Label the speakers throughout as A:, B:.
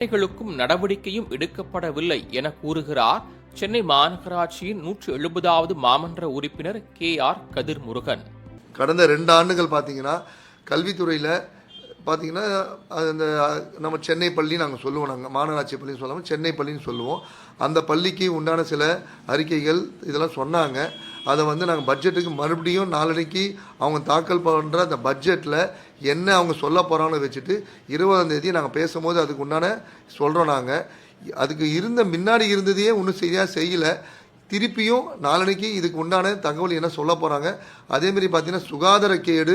A: பிரச்சனைகளுக்கும் நடவடிக்கையும் எடுக்கப்படவில்லை என கூறுகிறார் சென்னை மாநகராட்சியின் நூற்று எழுபதாவது மாமன்ற உறுப்பினர் கே ஆர் கதிர் முருகன்
B: கடந்த ரெண்டு ஆண்டுகள் பார்த்தீங்கன்னா கல்வித்துறையில் பார்த்தீங்கன்னா அந்த நம்ம சென்னை பள்ளி நாங்கள் சொல்லுவோம் நாங்கள் மாநகராட்சி பள்ளின்னு சொல்லாமல் சென்னை பள்ளின்னு சொல்லுவோம். அந்த பள்ளிக்கு உண்டான சில அறிக்கைகள் இதெல்லாம் சொன்னாங்க. அதை வந்து நாங்கள் பட்ஜெட்டுக்கு மறுபடியும் நாளனைக்கு அவங்க தாக்கல் பண்ணுற அந்த பட்ஜெட்டில் என்ன அவங்க சொல்ல போகிறாங்கன்னு வச்சுட்டு இருபதாந்தேதி நாங்கள் பேசும்போது அதுக்கு உண்டான சொல்கிறோம் நாங்கள் அதுக்கு இருந்த முன்னாடி இருந்ததையே ஒன்றும் சரியாக செய்யலை. திருப்பியும் நாளனைக்கு இதுக்கு உண்டான தகவல் என்ன சொல்ல போகிறாங்க அதேமாரி பார்த்திங்கன்னா சுகாதார கேடு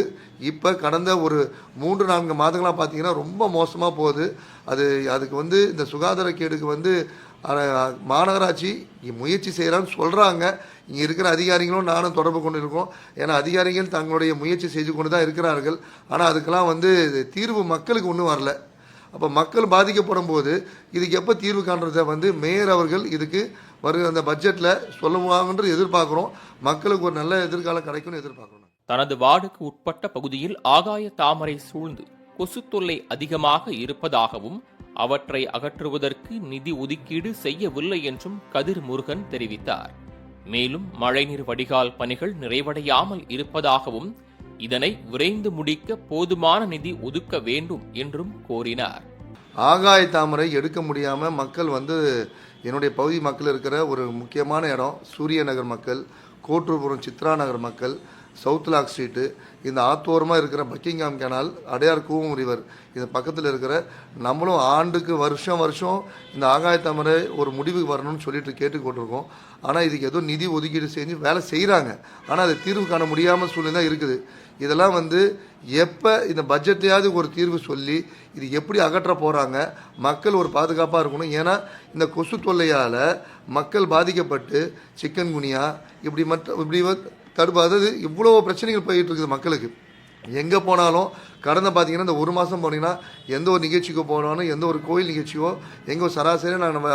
B: இப்போ கடந்த ஒரு மூன்று நான்கு மாதங்களாக பார்த்தீங்கன்னா ரொம்ப மோசமாக போகுது. அது அதுக்கு வந்து இந்த சுகாதார கேடுக்கு வந்து மாநகராட்சி முயற்சி செய்கிறான்னு சொல்கிறாங்க இங்கே இருக்கிற அதிகாரிகளும் நானும் தொடர்பு கொண்டு இருக்கோம் ஏன்னா அதிகாரிகள் தங்களுடைய முயற்சி செய்து கொண்டு தான் இருக்கிறார்கள். ஆனால் அதுக்கெல்லாம் வந்து தீர்வு மக்களுக்கு ஒன்றும் வரல. அப்போ மக்கள் பாதிக்கப்படும் போது இதுக்கு எப்போ தீர்வு காண்றதை வந்து மேயர் அவர்கள் இதுக்கு வருகிற அந்த பட்ஜெட்டில் சொல்லுவாங்கன்று எதிர்பார்க்குறோம். மக்களுக்கு ஒரு நல்ல எதிர்காலம் கிடைக்கும்னு எதிர்பார்க்குறோம்.
A: தனது வார்டுக்கு உட்பட்ட பகுதியில் ஆகாய தாமரை சூழ்ந்து கொசு தொல்லை அதிகமாக இருப்பதாகவும் அவற்றை அகற்றுவதற்கு நிதி ஒதுக்கீடு செய்யவில்லை என்றும் கதிர் முருகன் தெரிவித்தார். மேலும் மழைநீர் வடிகால் பணிகள் நிறைவடையாமல் இருப்பதாகவும் இதனை விரைந்து முடிக்க போதுமான நிதி ஒதுக்க வேண்டும் என்றும் கோரினார்.
B: ஆகாய தாமரை எடுக்க முடியாமல் மக்கள் வந்து என்னுடைய பகுதி மக்கள் இருக்கிற ஒரு முக்கியமான இடம் சூரிய நகர் மக்கள் கோட்டூர்புரம் சித்ரா நகர் மக்கள் சவுத் லாக் ஸ்ட்ரீட்டு இந்த ஆத்தோரமாக இருக்கிற Buckingham canal Adyar Cooum river இது பக்கத்தில் இருக்கிற நம்மளும் ஆண்டுக்கு வருஷம் வருஷம் இந்த ஆகாய தாமரை ஒரு முடிவுக்கு வரணும்னு சொல்லிட்டு கேட்டுக்கொண்டிருக்கோம் ஆனால் இதுக்கு ஏதோ நிதி ஒதுக்கீடு செஞ்சு வேலை செய்கிறாங்க ஆனால் அது தீர்வு காண முடியாமல் சூழ்நிலை தான் இருக்குது. இதெல்லாம் வந்து எப்போ இந்த பட்ஜெட்லையாவது ஒரு தீர்வு சொல்லி இது எப்படி அகற்ற போகிறாங்க மக்கள் ஒரு பாதுகாப்பாக இருக்கணும். ஏன்னா இந்த கொசு தொல்லையால் மக்கள் பாதிக்கப்பட்டு சிக்கன் குனியா இப்படி மற்ற இப்படி தடுப்பு அதாவது இவ்வளோ பிரச்சனைகள் போயிட்டு இருக்குது மக்களுக்கு. எங்கே போனாலும் கடந்த பார்த்தீங்கன்னா இந்த ஒரு மாதம் போனீங்கன்னா எந்த ஒரு நிகழ்ச்சிக்கோ போனாலும் எந்த ஒரு கோயில் நிகழ்ச்சியோ எங்கே சராசரியாக நாங்கள் நம்ம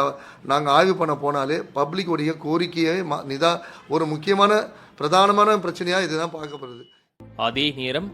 B: நாங்கள் ஆய்வு பண்ண போனாலே பப்ளிக்குடைய கோரிக்கையை ம- நிதா ஒரு முக்கியமான பிரதானமான பிரச்சனையாக இதுதான் பார்க்கப்படுது.
A: அதே நேரம்